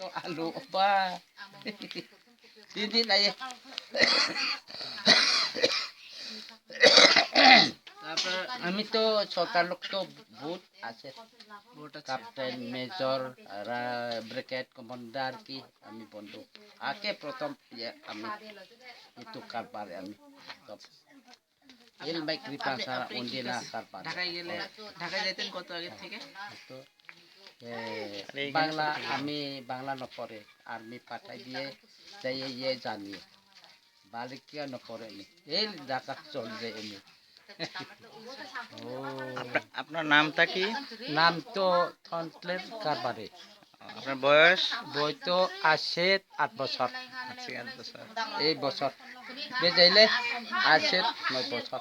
তো আলু বা দিদি নাই তারপর আমি তো সরকার লোক তো ভোট আছে ক্যাপ্টেন মেজর ব্রিগেড কমান্ডার কি আমি বন্ধু আগে প্রথম আমি itu কারবার আমি সব ilmai kripa আপনি- sa আপনি কি undina কাজ- কারবার ঢাকায় গেলে ঢাকায় যাইতেন কত আগে থেকে তো বাংলা আমি বাংলা নপরে আর্মি পাঠাই দিয়ে যাই ইয়ে জানি বালিকিয়া নপরে আমি এই ঢাকা চল যায় আমি ও। আপনার নামটা কি? নাম তো থনটলের কারবারে। আপনার বয়স? বই তো আছে আট বছর। আট বছর। এই বছর। বেজাইলে আছে নয় বছর।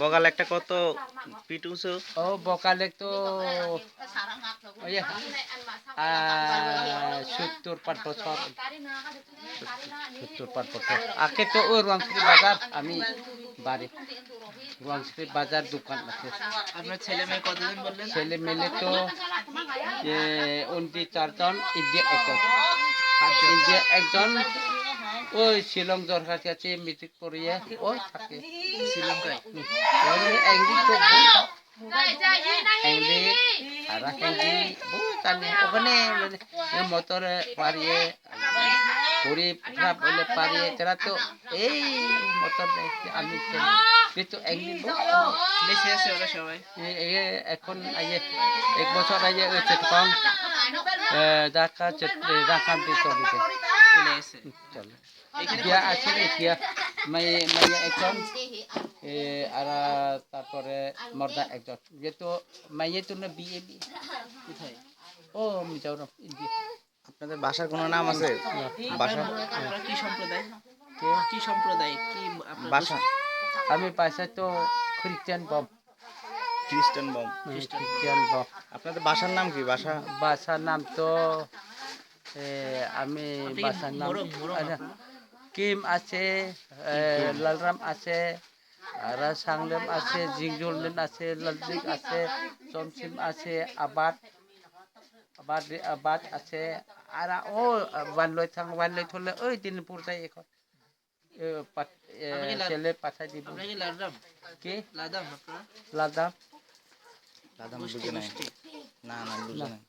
বগাল একটা কত পিট উঁচু? ও বকালে তো ওই সত্তর পাঁচ বছর। সত্তর পাঁচ বছর। আগে তো ওই রংশ্রী বাজার আমি বাড়ি। রংশ্রী বাজার দোকান আছে। আপনার ছেলে মেয়ে কতজন বললেন? ছেলে মেলে তো উনত্রিশ চারজন ইন্ডিয়া একজন। ইন্ডিয়া একজন ওই শিলং দরকার আছে মিটিক পড়িয়া ওই থাকে। ওখানে মানে মতরে পারিয়ে পুরি পিঠা বলে পারিয়ে তারা তো এই মতর আমি কিন্তু বেশি আছে ওরা সবাই। এখন আইয়ে এক বছর আইয়ে চেতপাম রাখা চেত রাখা দিতে চলে এসে চলে দিয়া আছে এতিয়া মাই মাইয়া একজন আর তারপরে মর্দা একজন যেহেতু মাইয়ে তো না বিয়ে কোথায় ও আপনাদের বাসার কোনো নাম আছে বাসা কি সম্প্রদায় কে? কি সম্প্রদায় কি আপনার বাসা আমি পাশে তো খ্রিস্টান বম খ্রিস্টান বম খ্রিস্টান বম আপনাদের বাসার নাম কি বাসা বাসার নাম তো আমি বাসার নাম? কিম আছে লালরাম আছে আর সাংলেম আছে জিংজুললেন আছে লালজিক আছে চমচিম আছে আবাদ আবাদ আবাদ আছে আর ও বানলৈ থাং বানলৈ থলে ওই দিনপুর যাই এখন ছেলে পাঠাই দিব কি লাদাম কি লাদাম লাদাম বুঝে নাই না না বুঝে নাই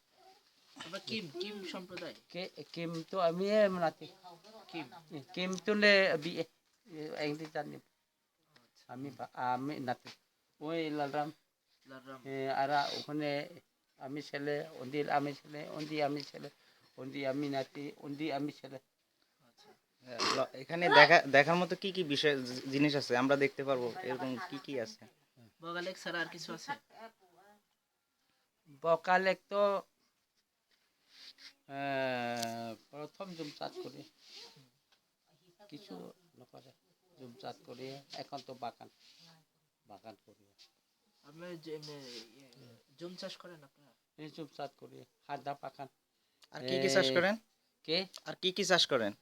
আপনারা কিম কিম সম্প্রদায়? কে কিম তো আমি নাতি কিম? কিম তো লে বি এংদি জানি। আমি আমি নাতি। ওই লালরাম। লাদাম এ, আর ওখানে আমি ছেলে অন্দিল আমি ছেলে অন্দি আমি ছেলে অন্দি আমি নাতি অন্দি আমি ছেলে। এখানে দেখা দেখার মতো কি কি বিষয় জিনিস আছে? আমরা দেখতে পারব এরকম কি কি আছে? বকালেক ছাড়া আর কিছু আছে? বকালেক তো প্রথম জুমচাত করে। কিছু নকরে জুমচাত করে। এখন তো বাগান বাগান করি। আপনারা যে জুম চাষ করেন আপনারা? এই জুমচাত করি হাদা বাগান। আর কি কি চাষ করেন? কে? আর কি কি চাষ করেন?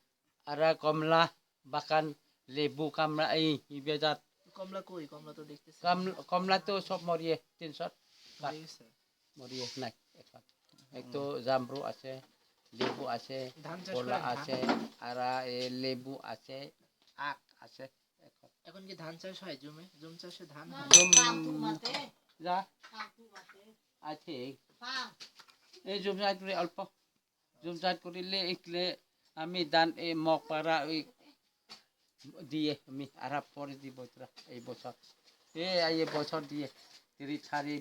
আর কমলা বাগান লেবু কামলা এই বেজাত কমলা কই? কমলা তো দেখতেছি। কমলা তো সব মরিয়ে তিনশো মরে মরিয়ে নাই এখন। এক তো জামরু আছে লেবু আছে ধান কলা আছে আর এ লেবু আছে আখ আছে এখন। এখন কি ধান চাষ হয় জমে? জুম চাষে ধান হয়? জম যা। আছে। এই জমজাত করে অল্প। জমজাত করিলে এগুলো আমি দান এই মগ পারা ওই দিয়ে আমি আর পরে দিব এই বছর। এই এই বছর দিয়ে তিরিশ চারি